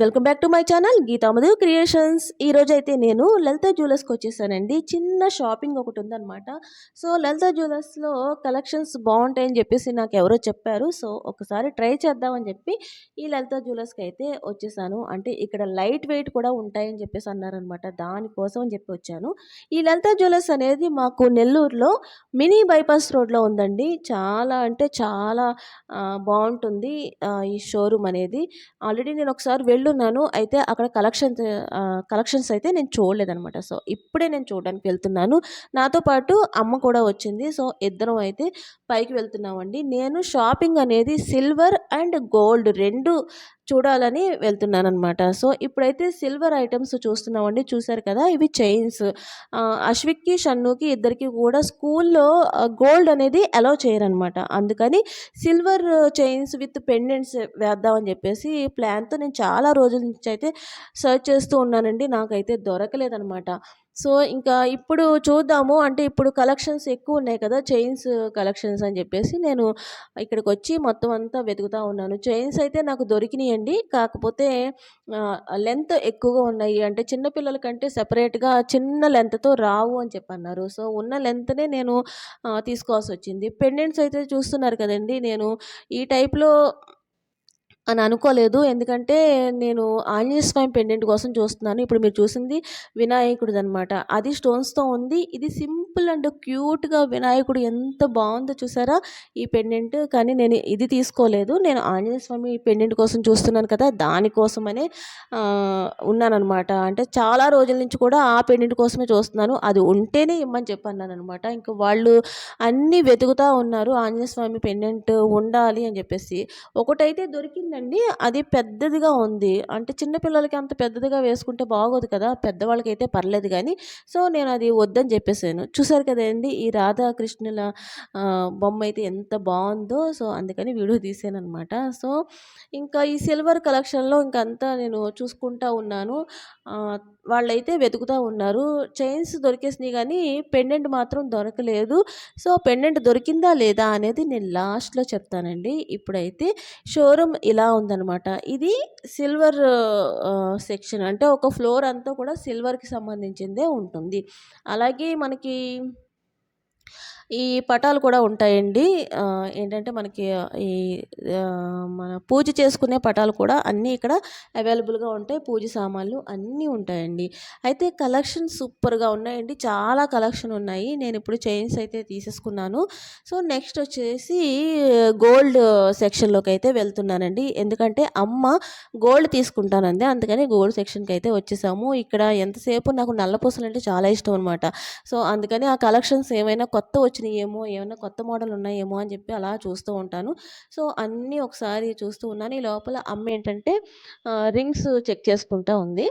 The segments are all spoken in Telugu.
Welcome back to my channel Geetamadhu creations. ఈరోజు అయితే నేను లలిత జ్యువెలర్స్కి వచ్చేసానండి. చిన్న షాపింగ్ ఒకటి ఉందనమాట సో లలిత జ్యువెలర్స్లో కలెక్షన్స్ బాగుంటాయని చెప్పేసి నాకు ఎవరో చెప్పారు. సో ఒకసారి ట్రై చేద్దామని చెప్పి ఈ లలిత జ్యువెలర్స్కి అయితే వచ్చేసాను. అంటే ఇక్కడ లైట్ వెయిట్ కూడా ఉంటాయని చెప్పేసి అన్నారనమాట దానికోసం అని చెప్పి వచ్చాను. ఈ లలిత జ్యువెలర్స్ అనేది మాకు నెల్లూరులో మినీ బైపాస్ రోడ్లో ఉందండి. చాలా అంటే చాలా బాగుంటుంది ఈ షోరూమ్ అనేది. ఆల్రెడీ నేను ఒకసారి వెళ్తున్నాను అయితే అక్కడ కలెక్షన్స్ కలెక్షన్స్ అయితే నేను చూడలేదనమాట సో ఇప్పుడే నేను చూడడానికి వెళ్తున్నాను. నాతో పాటు అమ్మ కూడా వచ్చింది. సో ఇద్దరం అయితే పైకి వెళ్తున్నామండి. నేను షాపింగ్ అనేది సిల్వర్ అండ్ గోల్డ్ రెండు చూడాలని వెళ్తున్నాను అనమాట సో ఇప్పుడైతే సిల్వర్ ఐటమ్స్ చూస్తున్నామండి. చూసారు కదా ఇవి చైన్స్. అశ్విక్కి షన్నుకి ఇద్దరికి కూడా స్కూల్లో గోల్డ్ అనేది అలౌ చేయరనమాట అందుకని సిల్వర్ చైన్స్ విత్ పెండెంట్స్ వేద్దామని చెప్పేసి ప్లాన్తో నేను చాలా రోజుల నుంచి అయితే సర్చ్ చేస్తూ ఉన్నానండి. నాకైతే దొరకలేదనమాట సో ఇంకా ఇప్పుడు చూద్దాము. అంటే ఇప్పుడు కలెక్షన్స్ ఎక్కువ ఉన్నాయి కదా చైన్స్ కలెక్షన్స్ అని చెప్పేసి నేను ఇక్కడికి వచ్చి మొత్తం అంతా వెతుకుతూ ఉన్నాను. చైన్స్ అయితే నాకు దొరికినాయండి. కాకపోతే లెంత్ ఎక్కువగా ఉన్నాయి. అంటే చిన్నపిల్లల కంటే సెపరేట్గా చిన్న లెంత్తో రావు అని చెప్పన్నారు. సో ఉన్న లెంత్నే నేను తీసుకోవాల్సి వచ్చింది. పెండెంట్స్ అయితే చూస్తున్నారు కదండి. నేను ఈ టైప్లో అని అనుకోలేదు. ఎందుకంటే నేను ఆంజనేయ స్వామి పెండెంట్ కోసం చూస్తున్నాను. ఇప్పుడు మీరు చూసింది వినాయకుడిది అనమాట అది స్టోన్స్తో ఉంది. ఇది సిమ్ సింపుల్ అండ్ క్యూట్గా వినాయకుడు ఎంత బాగుందో చూసారా? ఈ పెండెంట్ కానీ నేను ఇది తీసుకోలేదు. నేను ఆంజనేయ స్వామి పెండెంట్ కోసం చూస్తున్నాను కదా దానికోసమనే ఉన్నానమాట ఉన్నానన్నమాట. అంటే చాలా రోజుల నుంచి కూడా ఆ పెండెంట్ కోసమే చూస్తున్నాను. అది ఉంటేనే ఇమ్మని చెప్పన్నాను అనమాట ఇంకా వాళ్ళు అన్నీ వెతుకుతూ ఉన్నారు ఆంజనేయ స్వామి పెండెంట్ ఉండాలి అని చెప్పేసి. ఒకటైతే దొరికిందండి. అది పెద్దదిగా ఉంది. అంటే చిన్నపిల్లలకి అంత పెద్దదిగా వేసుకుంటే బాగోదు కదా పెద్దవాళ్ళకైతే పర్లేదు కానీ. సో నేను అది వద్దని చెప్పేసాను. చూసారు కదండి ఈ రాధాకృష్ణుల బొమ్మ అయితే ఎంత బాగుందో. సో అందుకని వీడియో తీసాను అనమాట సో ఇంకా ఈ సిల్వర్ కలెక్షన్లో ఇంకంతా నేను చూసుకుంటా ఉన్నాను. వాళ్ళైతే వెతుకుతూ ఉన్నారు. చైన్స్ దొరికేసినాయి కానీ పెండెంట్ మాత్రం దొరకలేదు. సో పెండెంట్ దొరికిందా లేదా అనేది నేను లాస్ట్లో చెప్తానండి. ఇప్పుడైతే షోరూమ్ ఇలా ఉందనమాట ఇది సిల్వర్ సెక్షన్ అంటే ఒక ఫ్లోర్ అంతా కూడా సిల్వర్కి సంబంధించిందే ఉంటుంది. అలాగే మనకి ఈ పటాలు కూడా ఉంటాయండి. ఏంటంటే మనకి ఈ మన పూజ చేసుకునే పటాలు కూడా అన్నీ ఇక్కడ అవైలబుల్గా ఉంటాయి. పూజ సామాన్లు అన్నీ ఉంటాయండి. అయితే కలెక్షన్ సూపర్గా ఉన్నాయండి. చాలా కలెక్షన్ ఉన్నాయి. నేను ఇప్పుడు చైన్స్ అయితే తీసేసుకున్నాను. సో నెక్స్ట్ వచ్చేసి గోల్డ్ సెక్షన్లోకి అయితే వెళ్తున్నానండి. ఎందుకంటే అమ్మ గోల్డ్ తీసుకుంటానంది. అందుకని గోల్డ్ సెక్షన్కి అయితే వచ్చేసాము. ఇక్కడ ఎంతసేపు నాకు నల్ల పూసలు అంటే చాలా ఇష్టం అనమాట సో అందుకని ఆ కలెక్షన్స్ ఏమైనా కొత్త వచ్చి వచ్చినాయేమో ఏమైనా కొత్త మోడల్ ఉన్నాయేమో అని చెప్పి అలా చూస్తూ ఉంటాను. సో అన్నీ ఒకసారి చూస్తూ ఉన్నాను. ఈ లోపల అమ్మ ఏంటంటే రింగ్స్ చెక్ చేసుకుంటా ఉంది.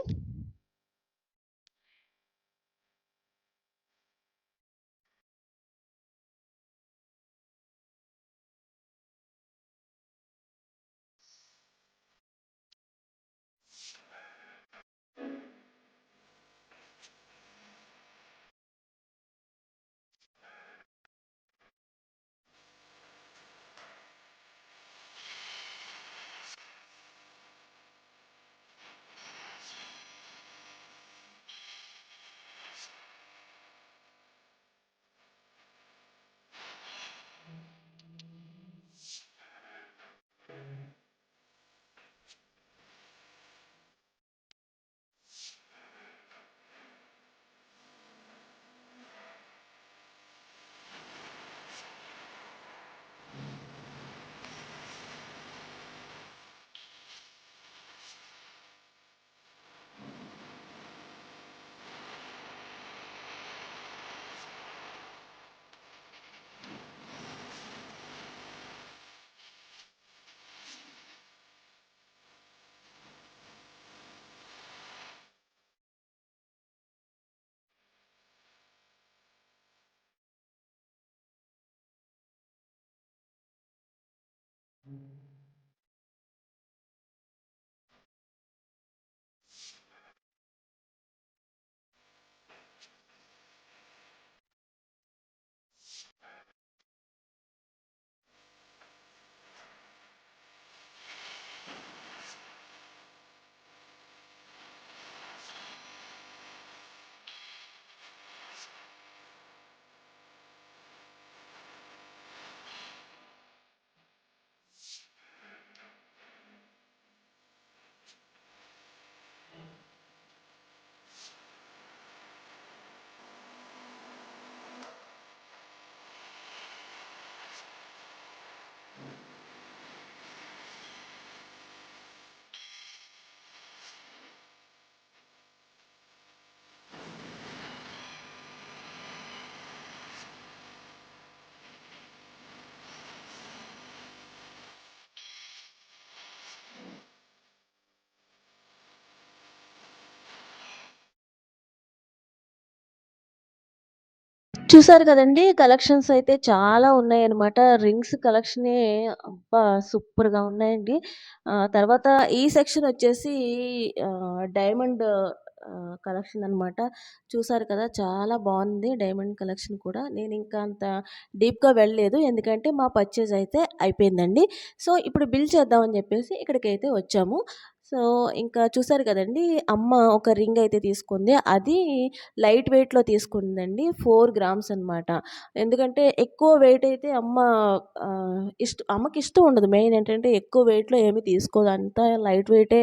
చూసారు కదండి కలెక్షన్స్ అయితే చాలా ఉన్నాయన్నమాట. రింగ్స్ కలెక్షనే అబ్బా! సూపర్‌గా ఉన్నాయండి. తర్వాత ఈ సెక్షన్ వచ్చేసి డైమండ్ కలెక్షన్ అనమాట. చూసారు కదా! చాలా బాగుంది డైమండ్ కలెక్షన్ కూడా. నేను ఇంకా అంత డీప్‌గా వెళ్ళలేదు. ఎందుకంటే మా పర్చేజ్ అయితే అయిపోయిందండి. సో, ఇప్పుడు బిల్ చేద్దామని చెప్పేసి ఇక్కడికైతే వచ్చాము. సో, ఇంకా చూసారు కదండి అమ్మ ఒక రింగ్ అయితే తీసుకుంది. అది లైట్ వెయిట్‌లో తీసుకుందండి. ఫోర్ గ్రామ్స్ అనమాట. ఎందుకంటే ఎక్కువ వెయిట్ అయితే అమ్మ ఇష్ట అమ్మకి ఇష్టం ఉండదు. మెయిన్ ఏంటంటే ఎక్కువ వెయిట్‌లో ఏమి తీసుకోదు. అంతా లైట్ వెయిటే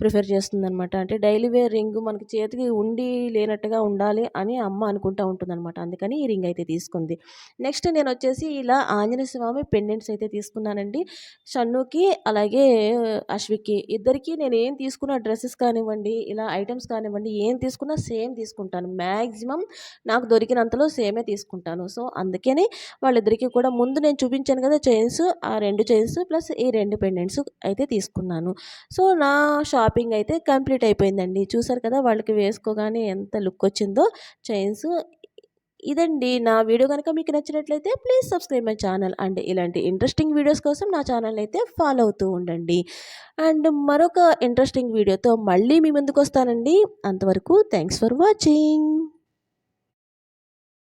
ప్రిఫర్ చేస్తుందనమాట. అంటే డైలీ వేర్ రింగ్ మనకి చేతికి ఉండి లేనట్టుగా ఉండాలి అని అమ్మ అనుకుంటా ఉంటుందనమాట. అందుకని ఈ రింగ్ అయితే తీసుకుంది. నెక్స్ట్ నేను వచ్చేసి ఇలా ఆంజనేయ స్వామి పెండెంట్స్ అయితే తీసుకున్నానండి. షన్నుకి అలాగే అశ్విక్‌కి ఇద్దరికీ నేను నేను తీసుకున్న డ్రెస్సెస్ కానివ్వండి, ఇలా ఐటమ్స్ కానివ్వండి ఏం తీసుకున్నా సేమ్ తీసుకుంటాను. మ్యాక్సిమం నాకు దొరికినంతలో సేమే తీసుకుంటాను. సో, అందుకని వాళ్ళిద్దరికీ కూడా ముందు నేను చూపించాను కదా! చైన్స్ ఆ రెండు చైన్స్ ప్లస్ ఈ రెండు పెండెంట్స్ అయితే తీసుకున్నాను. సో, నా షాపింగ్ అయితే కంప్లీట్ అయిపోయిందండి. చూసారు కదా! వాళ్ళకి వేసుకోగానే ఎంత లుక్ వచ్చిందో చైన్స్. ఇదండి నా వీడియో కనుక మీకు నచ్చినట్లయితే please subscribe my channel. And ఇలాంటి ఇంట్రెస్టింగ్ వీడియోస్ కోసం నా ఛానల్‌ని అయితే ఫాలో అవుతూ ఉండండి. అండ్ మరొక ఇంట్రెస్టింగ్ వీడియోతో మళ్ళీ మీ ముందుకొస్తానండి. అంతవరకు థ్యాంక్స్ ఫర్ వాచింగ్.